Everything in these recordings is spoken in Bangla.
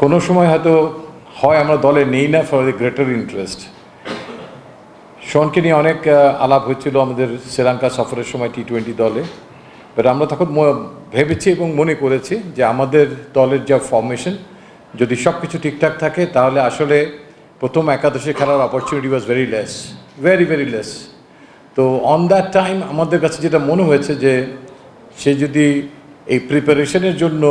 কোনো সময় হয়তো হয়, আমরা দলে নেই না ফর দ্য গ্রেটার ইন্টারেস্ট শনকে নিয়ে অনেক আলাপ হয়েছিল আমাদের শ্রীলঙ্কা সফরের সময় টি টোয়েন্টি দলে। বাট আমরা তখন ভেবেছি এবং মনে করেছি যে আমাদের দলের যা ফর্মেশন যদি সব কিছু ঠিকঠাক থাকে, তাহলে আসলে প্রথম একাদশে খেলার opportunity was very less very very less তো অন দ্যাট টাইম আমাদের কাছে যেটা মনে হয়েছে যে সে যদি এই প্রিপারেশনের জন্য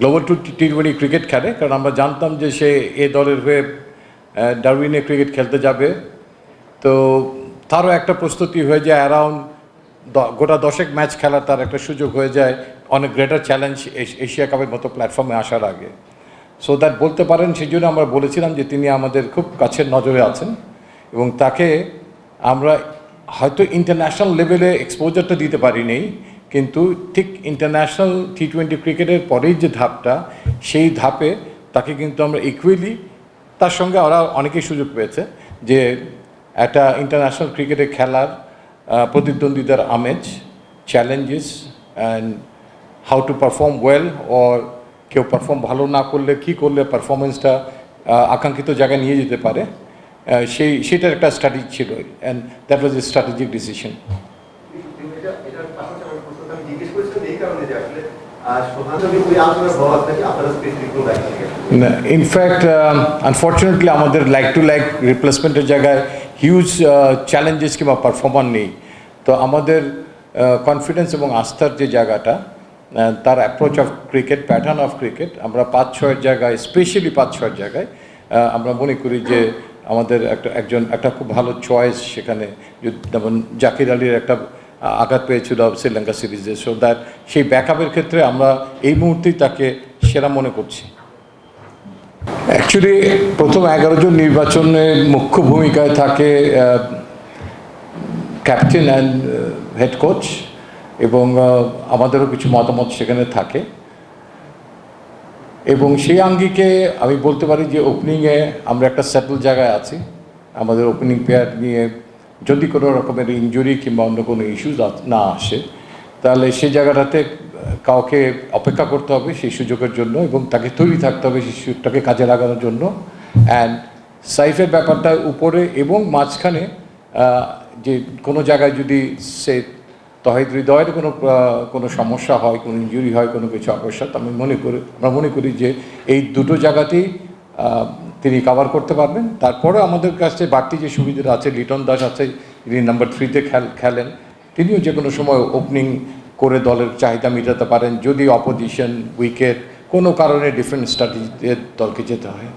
global to T twenty cricket খেলে, কারণ আমরা জানতাম যে সে এ দলের হয়ে ডারউইনে ক্রিকেট খেলতে যাবে। তো তারও একটা প্রস্তুতি হয়ে যায়, অ্যারাউন্ড গোটা দশেক ম্যাচ খেলার তার একটা সুযোগ হয়ে যায় অনেক গ্রেটার চ্যালেঞ্জ এশিয়া কাপের মতো প্ল্যাটফর্মে আসার আগে। সো দ্যাট বলতে পারেন, সেই জন্য আমরা বলেছিলাম যে তিনি আমাদের খুব কাছের নজরে আছেন এবং তাকে আমরা হয়তো ইন্টারন্যাশনাল লেভেলে এক্সপোজারটা দিতে পারিনি কিন্তু ঠিক ইন্টারন্যাশনাল টি টোয়েন্টি ক্রিকেটের পরেই যে ধাপটা, সেই ধাপে তাকে কিন্তু আমরা ইকুয়ালি তার সঙ্গে ওরা অনেকেই সুযোগ পেয়েছে যে একটা ইন্টারন্যাশনাল ক্রিকেটে খেলার প্রতিদ্বন্দ্বিতার আমেজ challenges and how to perform well or কেউ পারফর্ম ভালো না করলে কী করলে পারফরমেন্সটা আকাঙ্ক্ষিত জায়গায় নিয়ে যেতে পারে সেই, সেটার একটা স্ট্র্যাটেজি ছিল and that was a strategic decision in fact unfortunately um, আমাদের লাইক টু লাইক রিপ্লেসমেন্টের জায়গায় হিউজ চ্যালেঞ্জেস কিংবা পারফর্মার নেই। তো আমাদের কনফিডেন্স এবং আস্থার যে জায়গাটা তার approach of cricket pattern of cricket আমরা পাঁচ ছয়ের জায়গায় স্পেশালি পাঁচ ছয়ের জায়গায় আমরা মনে করি যে আমাদের একটা একজন একটা খুব ভালো চয়েস সেখানে যেমন জাকির আলীর একটা আঘাত পেয়েছিল শ্রীলঙ্কা সিরিজে সো দ্যাট সেই ব্যাকআপের ক্ষেত্রে আমরা এই মুহূর্তেই তাকে সেরা মনে করছি। অ্যাকচুয়ালি প্রথম এগারো জন নির্বাচনে মুখ্য ভূমিকায় থাকে ক্যাপ্টেন অ্যান্ড হেড কোচ এবং আমাদেরও কিছু মতামত সেখানে থাকে। এবং সেই আঙ্গিকে আমি বলতে পারি যে ওপেনিংয়ে আমরা একটা সেটেল জায়গায় আছি। আমাদের ওপেনিং প্লেয়ার নিয়ে যদি কোনো রকমের ইনজুরি কিংবা অন্য কোনো ইস্যুস না আসে, তাহলে সেই জায়গাটাতে কাউকে অপেক্ষা করতে হবে সেই সুযোগের জন্য এবং তাকে তৈরি থাকতে হবে সেই সুযোগটাকে কাজে লাগানোর জন্য। অ্যান্ড সাইফের ব্যাপারটা উপরে এবং মাঝখানে যে কোনো জায়গায় যদি সে তহিদ হৃদয়ের কোনো কোনো সমস্যা হয়, কোনো ইঞ্জুরি হয়, কোনো কিছু অবসাদ আমি মনে করি, আমরা মনে করি যে এই দুটো জায়গাতেই তিনি কাভার করতে পারবেন। তারপরে আমাদের কাছে বাড়তি যে সুবিধাটা আছে, লিটন দাস আছে, তিনি নাম্বার থ্রিতে খেল, খেলেন। তিনিও যে কোনো সময় ওপেনিং করে দলের চাহিদা মেটাতে পারেন। যদি অপোজিশন উইকেট কোনো কারণে ডিফারেন্ট স্ট্র্যাটেজিতে দলকে যেতে হয়।